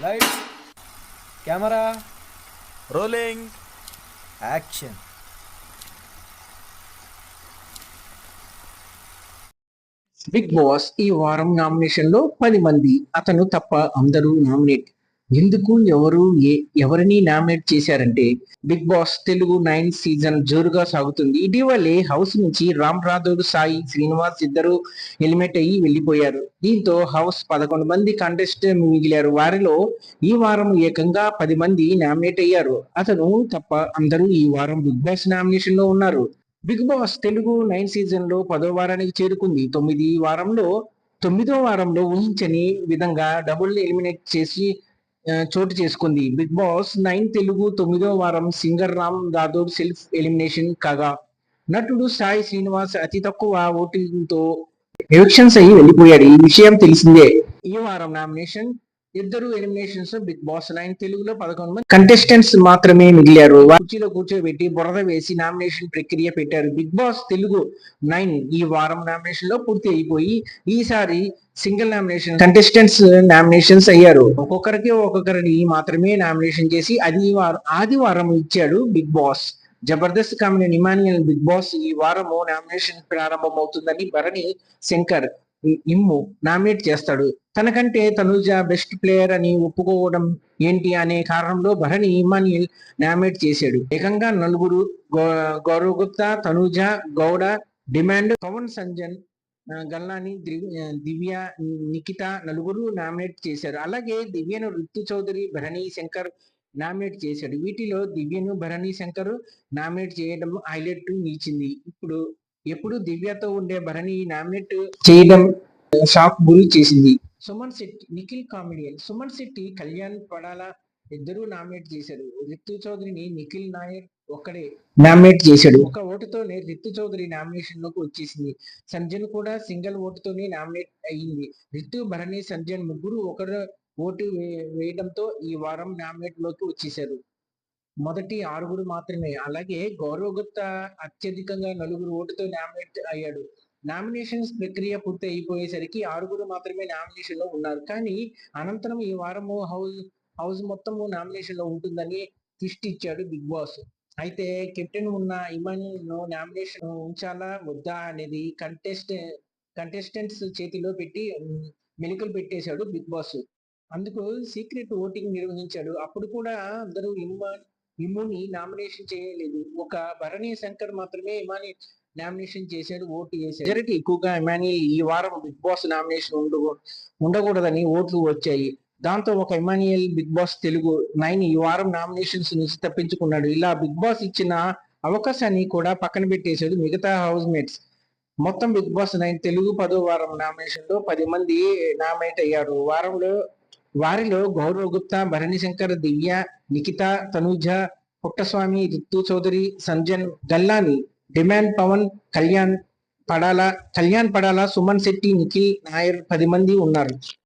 Lights camera rolling. Action. Bigg Boss ఈ వారం నామినేషన్లో పది మంది అతను తప్ప అందరూ నామినేట్ ఎందుకు ఎవరు ఏ- ఎవరిని నామినేట్ చేశారంటే Bigg Boss Telugu nine season జోరుగా సాగుతుంది. ఇటీవలే హౌస్ నుంచి రామ్ రాథోడ్ సాయి శ్రీనివాస్ ఇద్దరు ఎలిమినేట్ అయ్యి వెళ్ళిపోయారు. దీంతో హౌస్ పదకొండు మంది కంటెస్ట్ మిగిలారు. వారిలో ఈ వారం ఏకంగా పది మంది నామినేట్ అయ్యారు. అతను తప్ప అందరూ ఈ వారం బిగ్ బాస్ నామినేషన్లో ఉన్నారు. బిగ్ బాస్ తెలుగు నైన్ సీజన్లో పదో వారానికి చేరుకుంది. తొమ్మిది వారంలో తొమ్మిదో వారంలో ఊహించని విధంగా డబుల్ ఎలిమినేట్ చేసి చోటు చేసుకుంది. బిగ్ బాస్ నైన్ తెలుగు తొమ్మిదో వారం singer Ram Dadod self elimination కాగా నటుడు సాయి శ్రీనివాస్ అతి తక్కువ ఓటింగ్తో ఎలక్షన్స్ అయ్యి వెళ్ళిపోయాడు. ఈ విషయం తెలిసిందే. ఈ వారం నామినేషన్ ఇద్దరు ఎలిమినేషన్స్ బిగ్ బాస్ నైన్ తెలుగులో పదకొండు మంది కంటెస్టెంట్స్ మాత్రమే మిగిలారు. కుర్చీలో కూర్చోబెట్టి బురద వేసి నామినేషన్ ప్రక్రియ పెట్టారు. బిగ్ బాస్ తెలుగు నైన్ ఈ వారం నామినేషన్లో పూర్తి అయిపోయి ఈసారి సింగిల్ నామినేషన్ కంటెస్టెంట్స్ నామినేషన్స్ అయ్యారు. ఒక్కొక్కరికి ఒక్కొక్కరిని మాత్రమే నామినేషన్ చేసి అది వారం ఆదివారం ఇచ్చాడు Bigg Boss. Jabardasth comedy Emmanuel Bigg Boss ఈ వారము నామినేషన్ ప్రారంభమవుతుందని భరణి శంకర్ ఇమ్ము నామినేట్ చేస్తాడు. తనకంటే తనుజ బెస్ట్ ప్లేయర్ అని ఒప్పుకోవడం ఏంటి అనే కారణంలో భరణి ఇమానియల్ నామినేట్ చేశాడు. ఏకంగా నలుగురు గౌ- గౌరవ్ గుప్తా తనుజ గౌడ డిమాండ్ పవన్ సంజన్ గల్లాని దివ్య నిఖిత నలుగురు నామినేట్ చేశారు. అలాగే దివ్యను రుత్తు చౌదరి భరణి శంకర్ నామినేట్ చేశాడు. వీటిలో దివ్యను భరణి శంకర్ నామినేట్ చేయడం హైలైట్ నిలిచింది ఇప్పుడు ఎప్పుడు దివ్యతో ఉండే భరణి నామినేట్ చేయడం షాక్ గురి చేసింది. సుమన్ శెట్టి నిఖిల్ కామెడియన్. సుమన్ శెట్టి కళ్యాణ్ పడాల ఇద్దరు నామినేట్ చేశారు. రితు చౌదరిని నిఖిల్ నాయర్ ఒక్కడే నామినేట్ చేశాడు. ఒక ఓటుతోనే రితు చౌదరి నామినేషన్లోకి వచ్చేసింది. సంజన్ కూడా సింగిల్ ఓటుతోనే నామినేట్ అయ్యింది. రితు భరణి సంజన్ ముగ్గురు ఒకరు ఓటు వేయడంతో ఈ వారం నామినేట్లోకి వచ్చేసారు మొదటి ఆరుగురు మాత్రమే. అలాగే గౌరవ గుప్తా అత్యధికంగా నలుగురు ఓటుతో నామినేట్ అయ్యాడు. నామినేషన్స్ ప్రక్రియ పూర్తి అయిపోయేసరికి ఆరుగురు మాత్రమే నామినేషన్లో ఉన్నారు. కానీ అనంతరం ఈ వారము హౌస్ హౌస్ మొత్తము నామినేషన్లో ఉంటుందని ట్విస్ట్ ఇచ్చాడు బిగ్ బాస్. అయితే కెప్టెన్ ఉన్న ఇమాన్ను నామినేషన్ ఉంచాలా వద్దా అనేది కంటెస్ట్ కంటెస్టెంట్స్ చేతిలో పెట్టి మెలికలు పెట్టేశాడు బిగ్ బాస్. అందుకు సీక్రెట్ ఓటింగ్ నిర్వహించాడు. అప్పుడు కూడా అందరూ ఇమాన్ ఇమ్ముని నామినేషన్ చేయలేదు. ఒక భరణి శంకర్ మాత్రమే ఇమాని నామినేషన్ చేశాడు ఓటు చేశాడు. మెజారిటీ ఎక్కువగా ఇమానియల్ ఈ వారం బిగ్ బాస్ నామినేషన్ ఉండ ఉండకూడదని ఓట్లు వచ్చాయి. దాంతో ఒక Emmanuel Bigg Boss Telugu nine ఈ వారం నామినేషన్స్ నుంచి తప్పించుకున్నాడు. ఇలా బిగ్ బాస్ ఇచ్చిన అవకాశాన్ని కూడా పక్కన పెట్టేశాడు మిగతా హౌస్ మేట్స్. మొత్తం బిగ్ బాస్ నైన్ తెలుగు పదో వారం నామినేషన్లో పది మంది నామినేట్ అయ్యారు. వారంలో వారిలో గౌరవ గుప్తా భరణి శంకర్ దివ్య నిఖిత తనూజ పుట్టస్వామి రిత్తు చౌదరి సంజన్ గల్లాని డిమాండ్ పవన్ కళ్యాణ్ పడాల కళ్యాణ్ పడాల సుమన్ శెట్టి నిఖిల్ నాయర్ పది మంది ఉన్నారు.